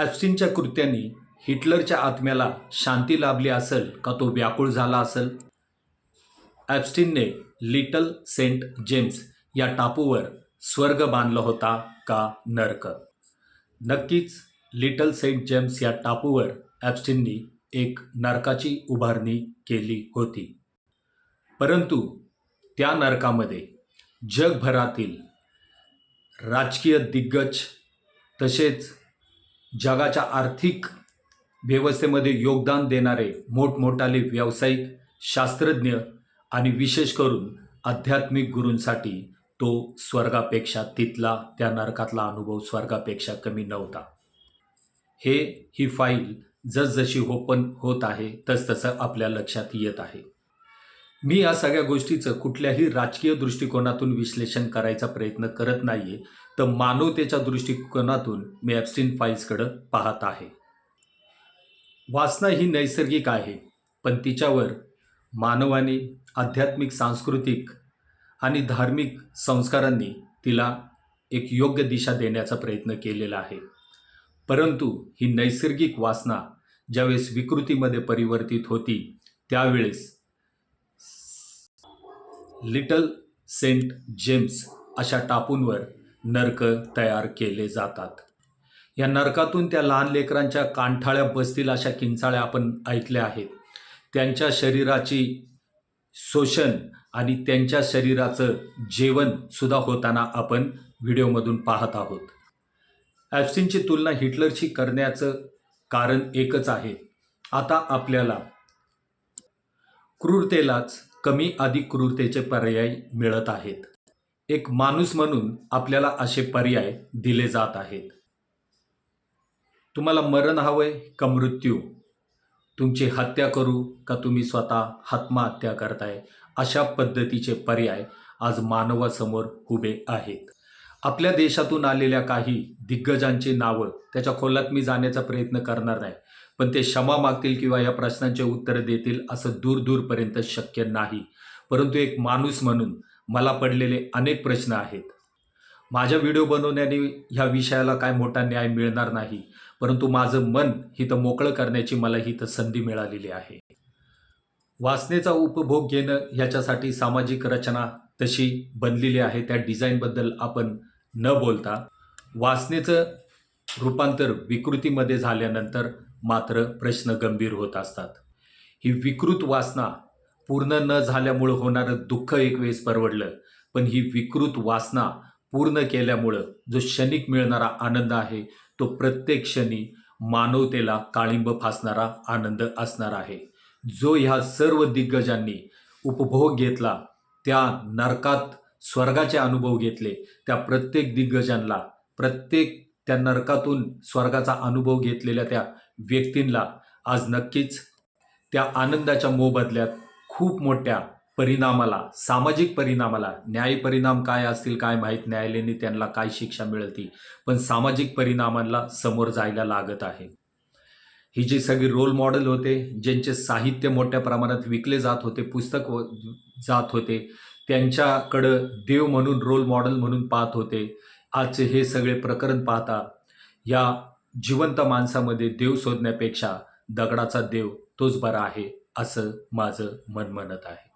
ॲप्स्टिनच्या कृत्यांनी हिटलरच्या आत्म्याला शांती लाभली असेल का तो व्याकुळ झाला असेल? ॲप्स्टिनने लिटल सेंट जेम्स या टापूवर स्वर्ग बांधला होता का नरक? नक्कीच लिटल सेंट जेम्स या टापूवर ॲप्स्टिननी एक नरकाची उभारणी केली होती. परंतु त्या नरकामध्ये जगभरातील राजकीय दिग्गज तसेच जगाच्या आर्थिक व्यवस्थेमध्ये योगदान देणारे मोठमोठाले व्यावसायिक शास्त्रज्ञ आणि विशेष करून आध्यात्मिक गुरूंसाठी तो स्वर्गापेक्षा तिथला त्या नरकातला अनुभव स्वर्गापेक्षा कमी नव्हता. हे ही फाईल जसजशी ओपन होत आहे तसतसं आपल्या लक्षात येत आहे. मी या सगळ्या गोष्टीचं कुठल्याही राजकीय दृष्टिकोनातून विश्लेषण करायचा प्रयत्न करत नाही आहे तर मानवतेच्या दृष्टिकोनातून मी ॲब्स्टिन फाईल्सकडं पाहत आहे. वासना ही नैसर्गिक आहे पण तिच्यावर मानवाने आध्यात्मिक सांस्कृतिक आणि धार्मिक संस्कारांनी तिला एक योग्य दिशा देण्याचा प्रयत्न केलेला आहे. परंतु ही नैसर्गिक वासना ज्यावेळेस विकृतीमध्ये परिवर्तित होती त्यावेळेस लिटल सेंट जेम्स अशा टापूंवर नरक तयार केले जातात. या नरकातून त्या लहान लेकरांच्या कांठाळ्या बसतील अशा किंचाळ्या आपण ऐकल्या आहेत. त्यांच्या शरीराची शोषण आणि त्यांच्या शरीराचं जेवणसुद्धा होताना आपण व्हिडिओमधून पाहत आहोत. ॲप्सिनची तुलना हिटलरशी करण्याचं कारण एकच आहे. आता आपल्याला क्रूरतेलाच कमी अधिक क्रूरतेचे पर्याय मिळत आहेत. एक माणूस म्हणून आपल्याला असे पर्याय दिले जात आहेत. तुम्हाला मरण हवंय का मृत्यू? तुमची हत्या करू का तुम्ही स्वतः आत्महत्या करताय? अशा पद्धतीचे पर्याय आज मानवासमोर उभे आहेत. आपल्या देशातून आलेल्या काही दिग्गजांची नावं त्याच्या खोलात मी जाण्याचा प्रयत्न करणार नाही. पण ते क्षमा मागतील किंवा या प्रश्नांचे उत्तर देतील असं दूर दूरपर्यंत शक्य नाही. परंतु एक माणूस म्हणून मला पडलेले अनेक प्रश्न आहेत. माझ्या व्हिडिओ बनवण्याने ह्या विषयाला काय मोठा न्याय मिळणार नाही परंतु माझं मन हिथं मोकळं करण्याची मला हिथं संधी मिळालेली आहे. वासनेचा उपभोग घेणं ह्याच्यासाठी सामाजिक रचना तशी बनलेली आहे त्या डिझाईनबद्दल आपण न बोलता. वासनेचं रूपांतर विकृतीमध्ये झाल्यानंतर मात्र प्रश्न गंभीर होत असतात. ही विकृत वासना पूर्ण न झाल्यामुळं होणारं दुःख एक वेळेस परवडलं. पण ही विकृत वासना पूर्ण केल्यामुळं जो क्षणिक मिळणारा आनंद आहे तो प्रत्येक क्षणी मानवतेला काळिंब फासणारा आनंद असणार आहे. जो ह्या सर्व दिग्गजांनी उपभोग घेतला त्या नरकात स्वर्गाचे अनुभव घेतले त्या प्रत्येक दिग्गजांना प्रत्येक त्या नरकातून स्वर्गाचा अनुभव घेतलेल्या त्या व्यक्तींना आज नक्कीच त्या आनंदाच्या मोबदल्यात खूप मोठ्या परिणामाला सामाजिक परिणामाला न्याय परिणाम काय असतील काय माहीत न्यायालयाने त्यांना काय शिक्षा मिळते पण सामाजिक परिणामांना समोर जायला लागत आहे. ही जी सगळी रोल मॉडेल होते ज्यांचे साहित्य मोठ्या प्रमाणात विकले जात होते पुस्तक जात होते त्यांच्याकडं देव म्हणून रोल मॉडेल म्हणून पाहत होते आजचे हे सगळे प्रकरण पाहता या जिवंत माणसामध्ये देव शोधण्यापेक्षा दगडाचा देव तोच बरा आहे. असं माझं मन म्हणत आहे.